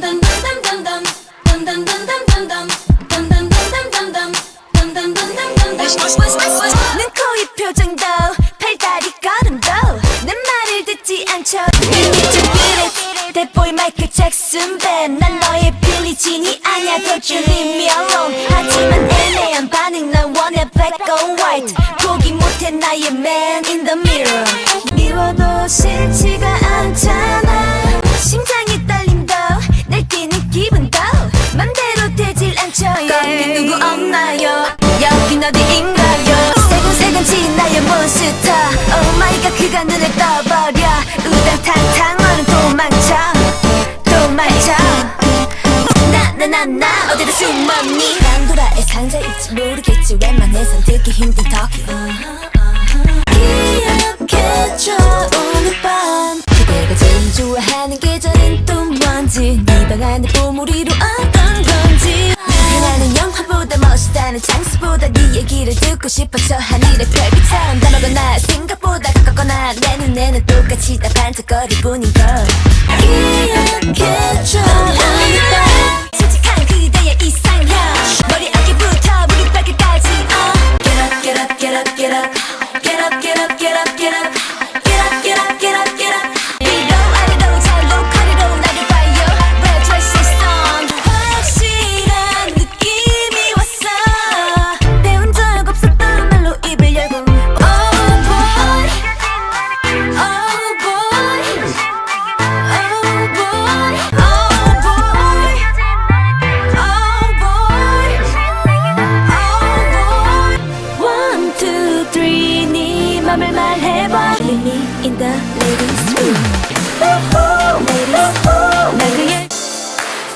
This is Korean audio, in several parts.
눈, 코, 입 표정도 팔다리 걸음도 내 말을 듣지 않죠. 삐릿 대보이 마이클 잭슨 밴난 너의 빌리진이 아냐 Don't you leave me alone 하지만 애매한 반응 난 원해 black or white. 포기 못해 나의 man in the mirror 없나요? 여긴 어디인가요? 세근세근 지나요 몬스터. Oh my god 그가 눈을 떠버려. 우당탕탕 너는 도망쳐. 도망쳐. 나나나나 어디다 숨었니? 판도라의 상자일지 모르겠지. 웬만해선 듣기 힘든 터키 기억해줘 오늘 밤. 그대가 제일 좋아하는 계절은 또 뭔지. 네방 안에 보물이로 어 멋있다는 장수보다 네 얘기를 듣고 싶어서 하늘의 별빛처럼 다르거나 생각보다 가깝거나 내 눈에는 똑같이 다 반짝거릴 뿐인걸. 기억해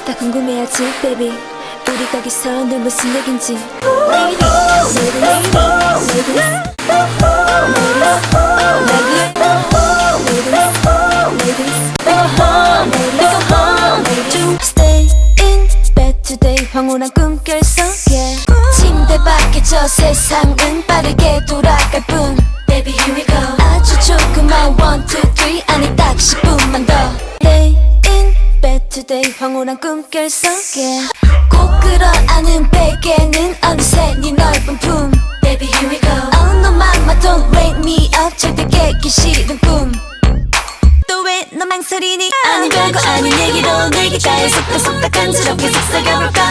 다 궁금해하지 baby 우리 거기서 늘 무슨 얘긴지 황홀한 꿈결 속에 침대 밖에 저 세상은 빠르게 돌아갈 뿐 Baby here we go 아주 조그만 one two three. 아니 딱 10분만 더. Stay in bed today. 황홀한 꿈결 속에. 꼭 끌어안은 베개는 어느새 네 넓은 품. Baby here we go. Oh no mama don't wake me up. 절대 깨기 싫은 꿈. 또왜너 망설이니? 아닌 별거 아닌 얘기로 내 귓가에 속닥속닥 간지럽게 속삭여볼까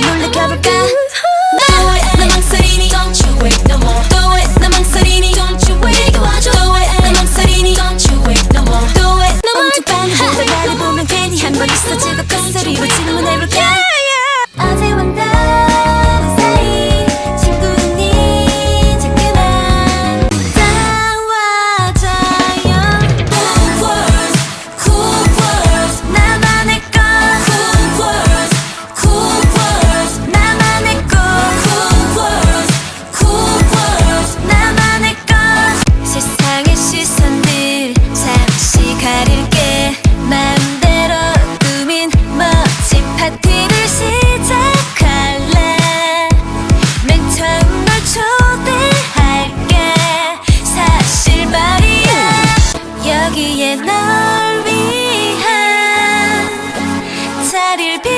더 놀래켜볼까 Do it 내 망설이니 Don't you wait no more. Do it 내 망설이니 Don't don't you wait no more. Do it 너 엉뚱한 이루지는 that it'll be